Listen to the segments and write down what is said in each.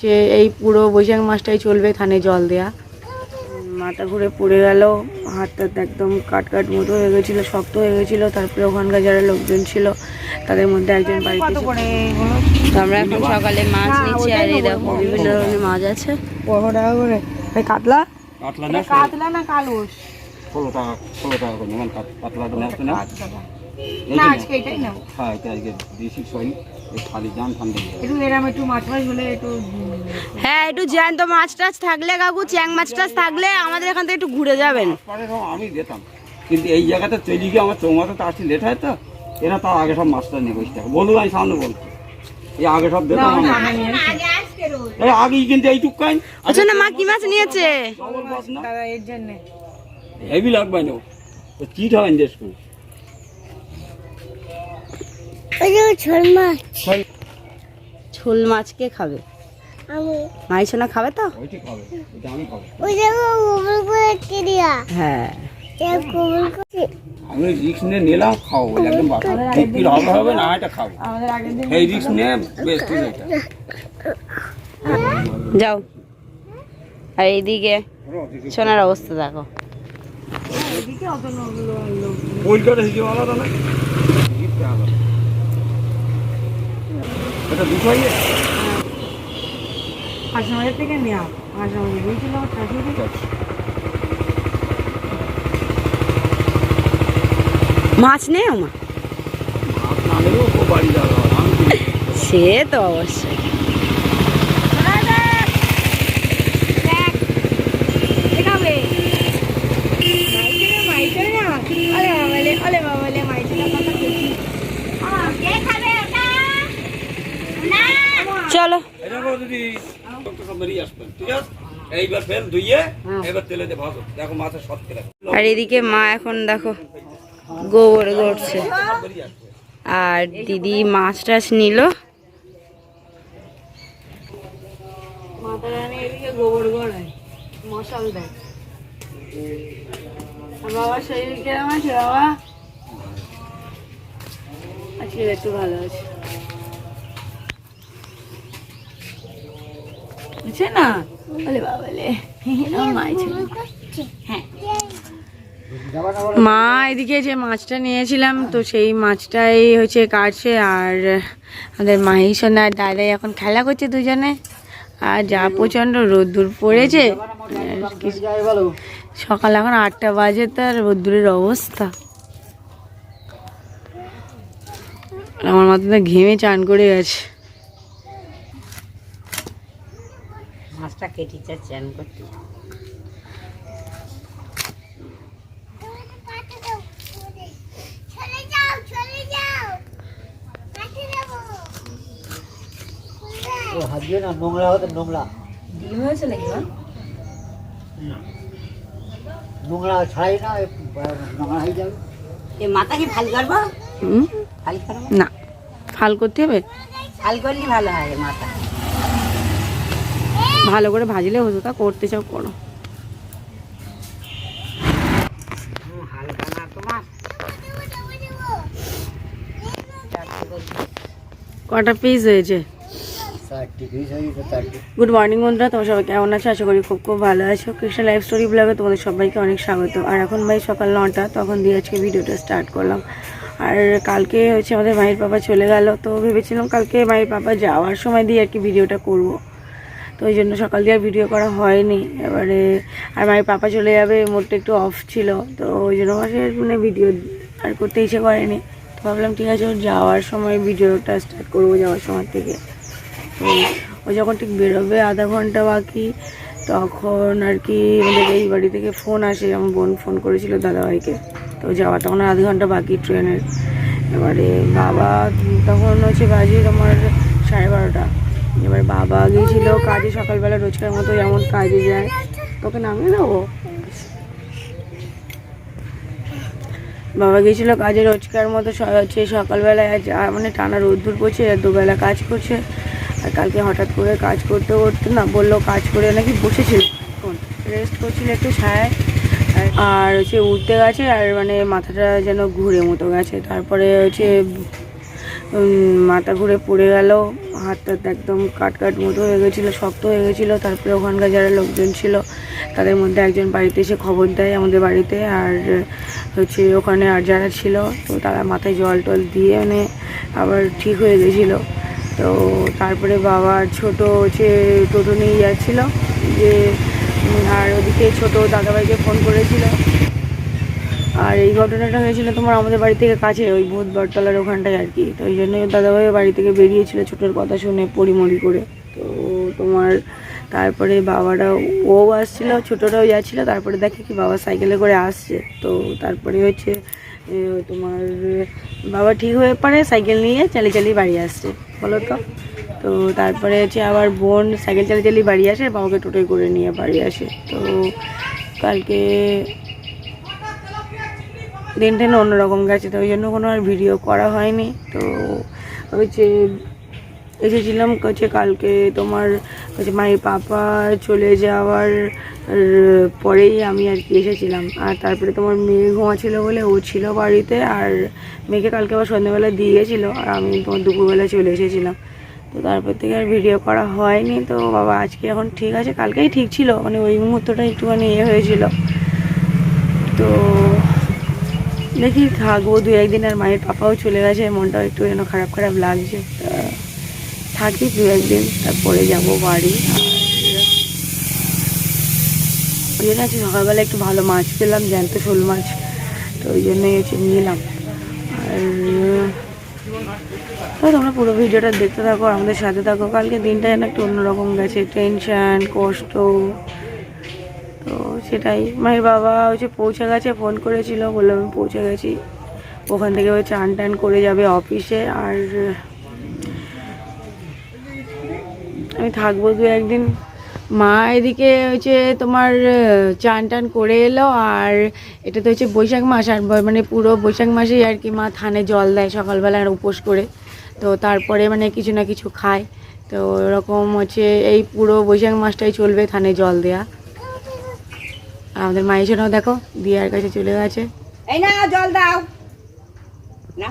যে এই পুরো বৈশাখ মাসটাই চলবে থানে জল দেয়া। মাথা ঘুরে পড়ে গেল হাত হাতটা একদম কাট কাট মতো হয়ে গেছিল শক্ত হয়ে গেছিল তারপরে ওখানকার যারা লোকজন ছিল তাদের মধ্যে একজন বাড়িতে আমরা এখন সকালে মাছ নিচ্ছি আর এই দেখো বিভিন্ন ধরনের মাছ আছে। পনেরো টাকা করে। কাতলা? কাতলা না কাতলা না কালুস? ষোলো টাকা ষোলো টাকা করে নেবেন কাতলাটা নেওয়া না আজকে এটাই নাও হ্যাঁ এটা আজকে বেশি সই খালি যান ঠান্ডা একটু এরম একটু মাছ মাছ হলে একটু হ্যাঁ একটু জ্যান্ত মাছ টাছ থাকলে কাকু চ্যাং মাছ টাছ থাকলে আমাদের এখান থেকে একটু ঘুরে যাবেন পরে আমি দিতাম কিন্তু এই জায়গাতে চলে গিয়ে আমার চৌমাথা তো আসতে লেট হয় তো এরা তার আগে সব মাছটা নিয়ে বসে থাকে বলুন আমি সামনে বলছি এই আগে সব দিতাম এই আগেই কিন্তু এইটুক কাইন আচ্ছা না মা কি মাছ নিয়েছে দাদা এর জন্য হেভি লাগবে না তো কি ঠাবেন দেশ করে ঝোল মাছ। কে খাবে? মাইছনা খাবে তো? ওইটি খাবে আমি খাব। হ্যাঁ। আমি রিক্স নিয়ে নিলাম খাব একদম বিক্রি হবে হবে না এটা খাব। এই রিক্স নিয়ে যাও। আর এইদিকে সোনার অবস্থা দেখো। এদিকে অত নগুলো লোক কলকাতা হিসেবে আলাদা না? এটা দুশো ইয়ে থেকে নেওয়া। হাসনাবাদ বুঝছিল আমার শাশুড়ি মাছ নেই মা মাছ না নিলেও খুব বাড়ি যাওয়া হবে। আমি কি করব? সে তো অবশ্যই। চলো। এইবার ধুইয়ে এবার তেলে দিয়ে ভাজো। দেখো মাছের আর এদিকে মা এখন দেখো গোবর গড়ছে। আর দিদি মাছ টাছ নিল। বাবার শরীর কেমন আছে বাবা আজকে একটু ভালো আছে। আছে না? বলে বাবালে। ছিল হ্যাঁ। মা এদিকে যে মাছটা নিয়েছিলাম তো সেই মাছটাই হচ্ছে কাটছে আর আমাদের মাহি সোনা আর দাদাই এখন খেলা করছে দুজনে। আর যা প্রচণ্ড রোদ্দুর পড়েছে আর কি- সকাল এখন আটটা বাজে তার রোদ্দুরের অবস্থা। আমার মাথাটা ঘেমে চান করে গেছে। মাছটা কেটে চান করতে। ডিম হয়েছে নাকি মা? নোংরা ছাড়াই না নোংরা হয়ে যাবে। এ মাথা কি ফাল করব? হুম? ফাল করব? না ফাল করতে হবে। ফাল করলে ভালো হয় মাথা ভালো করে ভাজলে হতো তা করতে চাও করো। কটা পিস হয়েছে? হয়ে গুড মর্নিং বন্ধুরা তোমার সবাই কেমন আছো? আশা করি খুব খুব ভালো আছো। কৃষ্ণ লাইফ স্টোরি ব্লগে তোমাদের সবাইকে অনেক স্বাগত। আর এখন ভাই সকাল নটা তখন দিয়ে আজকে ভিডিওটা স্টার্ট করলাম। আর কালকে হচ্ছে আমাদের মায়ের পাপা চলে গেল তো ভেবেছিলাম কালকে মায়ের পাপা যাওয়ার সময় দিয়ে আর কি ভিডিওটা করব। তো ওই জন্য সকাল দিয়ে আর ভিডিও করা হয়নি। এবারে আর মায়ের পাপা চলে যাবে মোটটা একটু অফ ছিল। তো ওই জন্য আমার মানে ভিডিও আর করতে ইচ্ছে করেনি। তো ভাবলাম ঠিক আছে যাওয়ার সময় ভিডিওটা স্টার্ট করব যাওয়ার সময় থেকে। তো ও যখন ঠিক বেরোবে আধা ঘণ্টা বাকি, তখন আর কি আমাদের এই বাড়ি থেকে ফোন আসে। আমার বোন ফোন করেছিল দাদাভাইকে। তো যাওয়া তখন আধ ঘণ্টা বাকি ট্রেনের। এবারে বাবা তখন হচ্ছে বাজে তোমার সাড়ে বারোটা। এবার বাবা গিয়েছিল কাজে সকালবেলা রোজকার মতো যেমন কাজে যায়। তোকে নামিয়ে দেবো? বাবা গিয়েছিল কাজে রোজকার মতো হচ্ছে সকালবেলায় আজ মানে টানা রোদ্দুর পড়ছে আর দুবেলা কাজ করছে। আর কালকে হঠাৎ করে কাজ করতে করতে না বলল কাজ করে নাকি বসেছিল। রেস্ট করছিল একটু ছায় আর- হচ্ছে উঠতে গেছে আর মানে মাথাটা যেন ঘুরে মতো গেছে। তারপরে হচ্ছে মাথা ঘুরে পড়ে গেল হাতটা একদম কাট কাট মতো হয়ে গেছিল, শক্ত হয়ে গেছিল। তারপরে ওখানকার যারা লোকজন ছিল, তাদের মধ্যে একজন বাড়িতে এসে খবর দেয় আমাদের বাড়িতে। আর হচ্ছে ওখানে আর যারা ছিল, তো তারা মাথায় জল টল দিয়ে মানে আবার ঠিক হয়ে গেছিল। তো তারপরে বাবা আর ছোটো হচ্ছে টোটো নিয়ে যাচ্ছিল, যে আর ওদিকে ছোটো দাদাভাইকে ফোন করেছিল আর এই ঘটনাটা হয়েছিল তোমার আমাদের বাড়ি থেকে কাছে, ওই ভূত বটতলার ওখানটায় আর কি। তো ওই জন্যই দাদাভাই বাড়ি থেকে বেরিয়েছিল ছোটোর কথা শুনে পরিমরি করে। তো তোমার তারপরে বাবারা, ও আসছিল, ছোটোরাও যাচ্ছিল, তারপরে দেখে কি বাবা সাইকেলে করে আসছে। তো তারপরে হচ্ছে তোমার বাবা ঠিক হয়ে পড়ে সাইকেল নিয়ে চালিয়ে চালিয়ে বাড়ি আসছে, বলো তো। তো তারপরে হচ্ছে আবার বোন সাইকেল চালিয়ে চালিয়ে বাড়ি আসে, বাবাকে টোটোয় করে নিয়ে বাড়ি আসে। তো কালকে দিনটা না অন্যরকম গেছে, তো ওই জন্য কোনো আর ভিডিও করা হয়নি। তো হচ্ছে এসেছিলাম হচ্ছে কালকে তোমার হচ্ছে মায়ের পাপা চলে যাওয়ার পরেই আমি আর কি এসেছিলাম। আর তারপরে তোমার মেয়ে ঘুমাচ্ছিল বলে ও ছিল বাড়িতে আর মেয়েকে কালকে আবার সন্ধ্যেবেলা দিয়ে গেছিল আর আমি তোমার দুপুরবেলা চলে এসেছিলাম। তো তারপর থেকে আর ভিডিও করা হয়নি, তো বাবা আজকে এখন ঠিক আছে, কালকেই ঠিক ছিল মানে ওই মুহূর্তটা একটুখানি ইয়ে হয়েছিল তো দেখি থাকব, দু একদিন আর মায়ের পাপাও চলে গেছে, মনটাও একটু যেন খারাপ খারাপ লাগছে। থাকি দু একদিন, তারপরে যাব বাড়ি। ওই জন্য আজকে সকালবেলা একটু ভালো মাছ পেলাম, জ্যান্ত শোল মাছ, তো ওই জন্যই হচ্ছে নিলাম। আর, তো তোমরা পুরো ভিডিওটা দেখতে থাকো আমাদের সাথে থাকো। কালকে দিনটা যেন একটু অন্যরকম গেছে টেনশান কষ্ট। সেটাই। মায়ের বাবা হচ্ছে পৌঁছে গেছে ফোন করেছিল, বলল, আমি পৌঁছে গেছি। ওখান থেকে ওই চান টান করে যাবে অফিসে আর, আমি থাকব দু একদিন। মা এদিকে হচ্ছে তোমার, চান টান করে এলো, আর এটা তো হচ্ছে বৈশাখ মাস, আর মানে পুরো বৈশাখ মাসেই আর কি মা থানে জল দেয় সকালবেলা আর উপোস করে। তো তারপরে মানে কিছু না কিছু খায়। তো এরকম হচ্ছে এই পুরো বৈশাখ মাসটাই চলবে থানে জল দেয়া। আমাদের মায়ের জন্যও দেখো দিয়ার কাছে চলে গেছে। এই না জল দাও। না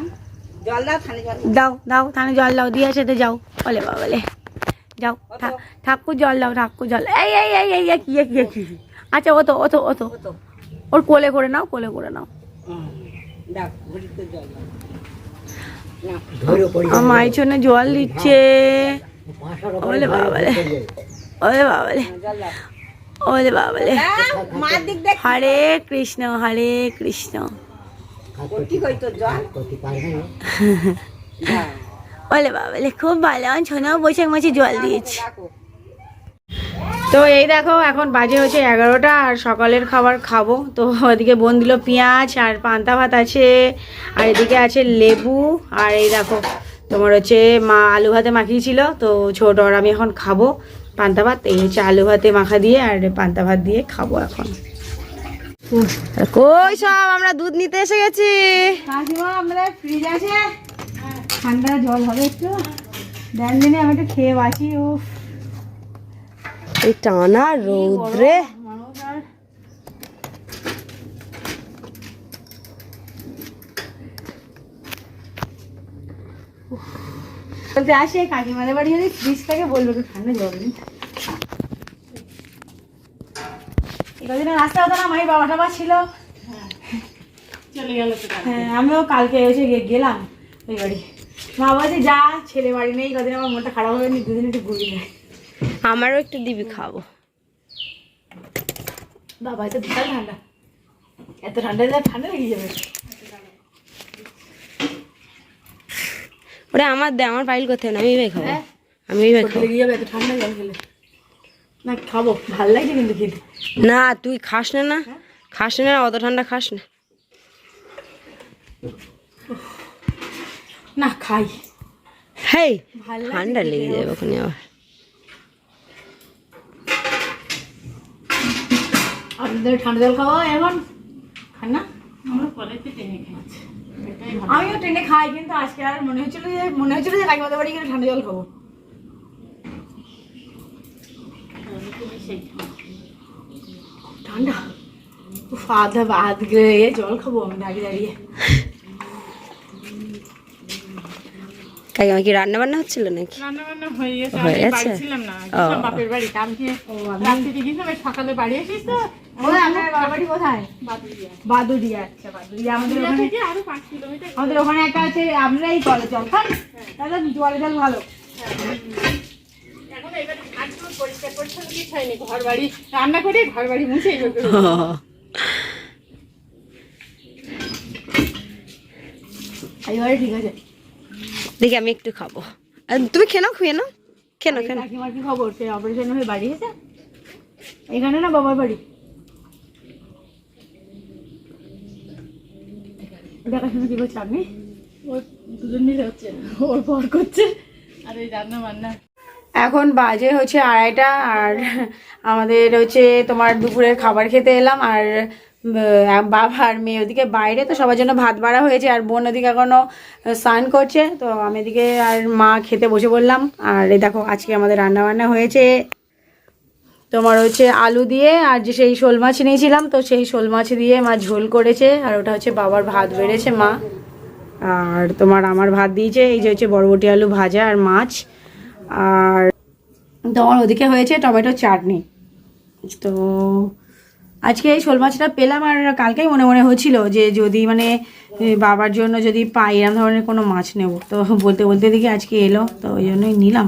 জল দাও থানে জল দাও। দাও থানে জল দাও দিয়ে সাথে যাও। বলে বাবা বলে। যাও ঠাকুর জল দাও ঠাকুর জল। এই এই এই এই কি কি কি। আচ্ছা ও তো ও তো ও তো ওর কোলে করে নাও কোলে করে নাও। মায়ের জন্য জল দিচ্ছে। ওলে বাবা বলে। ওলে বাবা বলে। জল দাও। ওলে বাবা বলে মার দিক দেখ। হরে কৃষ্ণ হরে কৃষ্ণ। ওলে বাবা বলে খুব ভালো। ছোনাও বৈশাখ মাসে জল দিয়েছি। তো এই দেখো এখন বাজে হচ্ছে এগারোটা আর সকালের খাবার খাব। তো ওদিকে বোন দিল পেঁয়াজ আর পান্তা ভাত আছে আর এদিকে আছে লেবু। আর এই দেখো তোমার হচ্ছে মা আলু ভাতে মাখিয়েছিল তো ছোট আর আমি এখন খাব। পান্তা ভাত এই হচ্ছে আলু ভাতে মাখা দিয়ে আর পান্তা ভাত দিয়ে খাব এখন। কই সব আমরা দুধ নিতে এসে গেছি। কাকিমা আমাদের ফ্রিজ আছে। ঠান্ডা জল হবে একটু। দেন দিনে আমি একটু খেয়ে বাঁচি ও এই টানা রৌদ্রে বলতে আসে কাকিমাদের বাড়ি যদি ফ্রিজ থাকে বলব ঠান্ডা জল দিন এতদিনে রাস্তা হতো না মায়ের বাবা টাবা ছিল। চলে গেল হ্যাঁ আমিও কালকে এসে গে- গেলাম ওই বাড়ি। মা বলছে যা ছেলে বাড়ি নেই কদিন আমার মনটা খারাপ হবে নি দুদিন একটু ঘুরি যায় আমারও একটু দিবি খাব। বাবা এত বিশাল ঠান্ডা। এত ঠান্ডা দিলে ঠান্ডা লেগে যাবে। ওরে আমার দে আমার পাইল করতে না আমি এইভাবে খাব। আমি এইভাবে খাব। লেগে যাবে এত ঠান্ডা জল খেলে। না খাব। ভালো লাগছে কিন্তু খেতে। না তুই খাস না না। খাস না অত ঠান্ডা খাস না। না খাই। হেই ঠান্ডা লেগে যাবে ওখানে আবার। আপনাদের ঠান্ডা জল খাওয়া এখন? খান না? আমিও ট্রেনে খাই কিন্তু আজকে আর মনে হচ্ছিল যে মনে হচ্ছিল যে কাকিমাদের বাড়ি গেলে ঠান্ডা জল খাব। ঠান্ডা আধা আধ গ্লে জল খাব আমি দাঁড়িয়ে দাঁড়িয়ে কাকিমা কি রান্না বান্না হচ্ছিল নাকি? রান্না বান্না হয়ে গেছে হয়ে গেছে? ছিলাম না সব বাপের বাড়ি সকালে এসেছিস তো? আপনার বাড়ি কোথায়? বাদুরিয়া বাদুরিয়া আচ্ছা বাদুরিয়া আমাদের ওখানে থেকে আরও পাঁচ কিলোমিটার। আমাদের ওখানে একটা আছে আমরাই কলে জল খান। তাহলে জল ভালো এখন এবার আজ পুরো পরিষ্কার পরিচ্ছন্ন কিছু হয়নি ঘর বাড়ি রান্না করে ঘর বাড়ি মুছে ঠিক আছে। দেখি আমি একটু খাব। আর তুমি খেয়ে নাও। খেয়ে নাও নাও খেয়ে কাকিমার কি খবর? সে অপারেশন হয়ে বাড়ি এসে এখানে না বাবার বাড়ি? দেখাশোনা কি করছে আপনি ওর দুজন মিলে হচ্ছে ওর পর করছে। আর এই রান্না বান্না এখন বাজে হচ্ছে আড়াইটা আর আমাদের হচ্ছে তোমার দুপুরের খাবার খেতে এলাম আর বাবা আর মেয়ে ওদিকে বাইরে তো সবার জন্য ভাত বাড়া হয়েছে আর বোন ওদিকে এখনও স্নান করছে। তো আমি এদিকে আর মা খেতে বসে বললাম আর এই দেখো আজকে আমাদের রান্না বান্না হয়েছে। তোমার হচ্ছে আলু দিয়ে আর যে সেই শোল মাছ নিয়েছিলাম তো সেই শোল মাছ দিয়ে মা ঝোল করেছে আর ওটা হচ্ছে বাবার ভাত বেড়েছে মা। আর তোমার আমার ভাত দিয়েছে, এই যে হচ্ছে বরবটি আলু ভাজা আর মাছ। আর তোমার ওদিকে হয়েছে টমেটো চাটনি। তো আজকে এই শোল মাছটা পেলাম আর কালকেই মনে মনে হচ্ছিল যে যদি মানে বাবার জন্য যদি পাই এরকম ধরনের কোনো মাছ নেব। তো বলতে বলতে দেখি আজকে এলো তো ওই জন্যই নিলাম।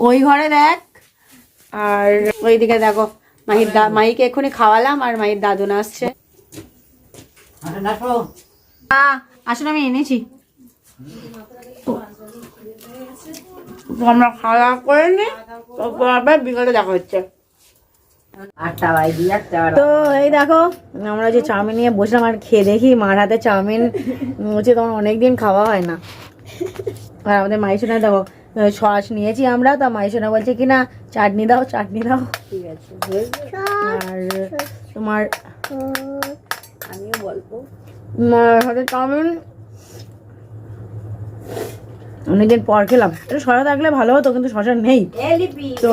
ওই ঘরে দেখ। আর ওইদিকে দেখো মাহির দা মাহিকে এক্ষুনি খাওয়ালাম আর মাহির দাদুন আসছে। আহ, আসলে আমি এনেছি। আমরা খাওয়া দাওয়া করে নি তারপর আবার বিকালে দেখা হচ্ছে। তো এই দেখো আমরা যে চাউমিন নিয়ে বসলাম আর খেয়ে দেখি মার হাতে চাউমিন উম, হচ্ছে তোমার অনেকদিন খাওয়া হয় না। আর আমাদের মাইসোনা দেখো সস নিয়েছি আমরা তো মাইসোনা বলছে কি না চাটনি দাও চাটনি দাও। ঠিক আছে আর তোমার আমিও বলব। মার হাতে চাউমিন। অনেকদিন পর খেলাম। একটু শশা থাকলে ভালো হতো কিন্তু শশা নেই। তো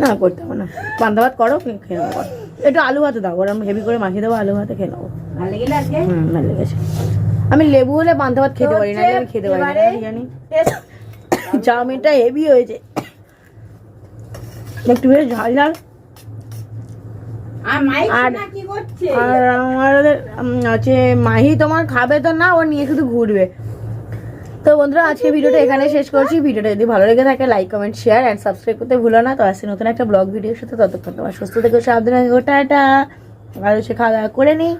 না। করতে হবে না। পান্তা ভাত করো খেয়ে নেব একটু আলু ভাতে দাও ওরম হেভি করে মাখিয়ে দেবো আলু ভাতে খেয়ে নেব ভালো লেগে হুম ভালো লেগেছে। আমি লেবু হলে পান্তা ভাত খেতে পারি না আমি খেতে পারি না জানি। চাউমিনটা হেভি হয়েছে। একটু বেশ ঝাল ঝাল। আর আর আমাদের উম, মাহি তোমার খাবে তো না ও নিয়ে শুধু ঘুরবে। তো বন্ধুরা আজকে ভিডিওটা এখানে শেষ করছি। ভিডিওটা যদি ভালো লেগে থাকে like comment share and subscribe করতে ভুলো না। তো আসছে নতুন একটা ব্লগ ভিডিওর সাথে ততক্ষণ তোমার সুস্থ থেকে সাবধানে ওটা টাটা। আর সে খাওয়া দাওয়া করে নিই।